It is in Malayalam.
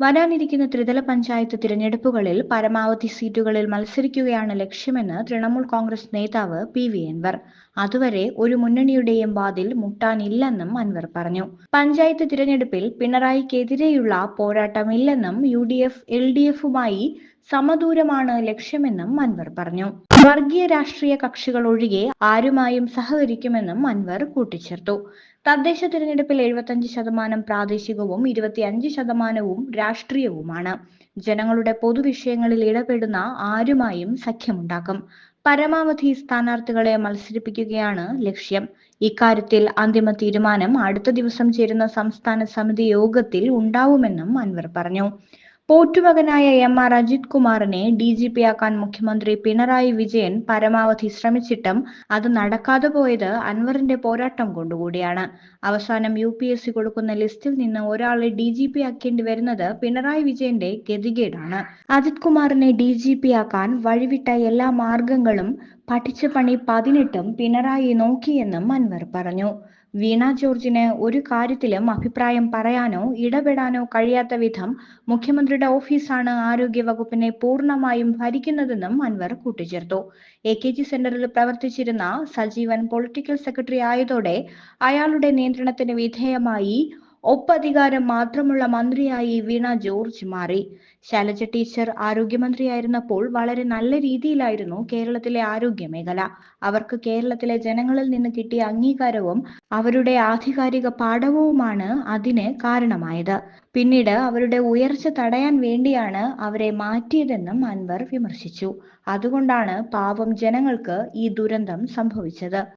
വരാനിരിക്കുന്ന ത്രിതല പഞ്ചായത്ത് തിരഞ്ഞെടുപ്പുകളിൽ പരമാവധി സീറ്റുകളിൽ മത്സരിക്കുകയാണ് ലക്ഷ്യമെന്ന് തൃണമൂൽ കോൺഗ്രസ് നേതാവ് പി വി അൻവർ. അതുവരെ ഒരു മുന്നണിയുടെയും വാതിൽ മുട്ടാനില്ലെന്നും അൻവർ പറഞ്ഞു. പഞ്ചായത്ത് തിരഞ്ഞെടുപ്പിൽ പിണറായിക്കെതിരെയുള്ള പോരാട്ടമില്ലെന്നും U D F L D എഫുമായി സമദൂരമാണ് ലക്ഷ്യമെന്നും അൻവർ പറഞ്ഞു. വർഗീയ രാഷ്ട്രീയ കക്ഷികൾ ഒഴികെ ആരുമായും സഹകരിക്കുമെന്നും അൻവർ കൂട്ടിച്ചേർത്തു. തദ്ദേശ തിരഞ്ഞെടുപ്പിൽ എഴുപത്തഞ്ച് ശതമാനം പ്രാദേശികവും ഇരുപത്തിയഞ്ച് ശതമാനവും രാഷ്ട്രീയവുമാണ്. ജനങ്ങളുടെ പൊതുവിഷയങ്ങളിൽ ഇടപെടുന്ന ആരുമായും സഖ്യമുണ്ടാക്കും. പരമാവധി സ്ഥാനാർത്ഥികളെ മത്സരിപ്പിക്കുകയാണ് ലക്ഷ്യം. ഇക്കാര്യത്തിൽ അന്തിമ തീരുമാനം അടുത്ത ദിവസം ചേരുന്ന സംസ്ഥാന സമിതി യോഗത്തിൽ ഉണ്ടാവുമെന്നും അൻവർ പറഞ്ഞു. പോറ്റുമകനായ എം ആർ അജിത് കുമാറിനെ ഡി ജി പി ആക്കാൻ മുഖ്യമന്ത്രി പിണറായി വിജയൻ പരമാവധി ശ്രമിച്ചിട്ടും അത് നടക്കാതെ പോയത് അൻവറിന്റെ പോരാട്ടം കൊണ്ടുകൂടിയാണ്. അവസാനം യു പി എസ് സി കൊടുക്കുന്ന ലിസ്റ്റിൽ നിന്ന് ഒരാളെ ഡി ജി പി ആക്കേണ്ടി വരുന്നത് പിണറായി വിജയന്റെ ഗതികേടാണ്. അജിത് കുമാറിനെ ഡി ജി പി ആക്കാൻ വഴിവിട്ട എല്ലാ മാർഗങ്ങളും പഠിച്ച പണി പതിനെട്ടും പിണറായി നോക്കിയെന്നും അൻവർ പറഞ്ഞു. വീണ ജോർജിന് ഒരു കാര്യത്തിലും അഭിപ്രായം പറയാനോ ഇടപെടാനോ കഴിയാത്ത വിധം മുഖ്യമന്ത്രിയുടെ ഓഫീസാണ് ആരോഗ്യ വകുപ്പിനെ പൂർണമായും ഭരിക്കുന്നതെന്നും അൻവർ കൂട്ടിച്ചേർത്തു. എ കെ ജി സെന്ററിൽ പ്രവർത്തിച്ചിരുന്ന സജീവൻ പൊളിറ്റിക്കൽ സെക്രട്ടറി ആയതോടെ അയാളുടെ നിയന്ത്രണത്തിന് വിധേയമായി ഒപ്പധികാരം മാത്രമുള്ള മന്ത്രിയായി വീണ ജോർജ് മാറി. ശൈലജ ടീച്ചർ ആരോഗ്യമന്ത്രിയായിരുന്നപ്പോൾ വളരെ നല്ല രീതിയിലായിരുന്നു കേരളത്തിലെ ആരോഗ്യ മേഖല. അവർക്ക് കേരളത്തിലെ ജനങ്ങളിൽ നിന്ന് കിട്ടിയ അംഗീകാരവും അവരുടെ ആധികാരിക പാഠവുമാണ് അതിന് കാരണമായത്. പിന്നീട് അവരുടെ ഉയർച്ച തടയാൻ വേണ്ടിയാണ് അവരെ മാറ്റിയതെന്നും അൻവർ വിമർശിച്ചു. അതുകൊണ്ടാണ് പാവം ജനങ്ങൾക്ക് ഈ ദുരന്തം സംഭവിച്ചത്.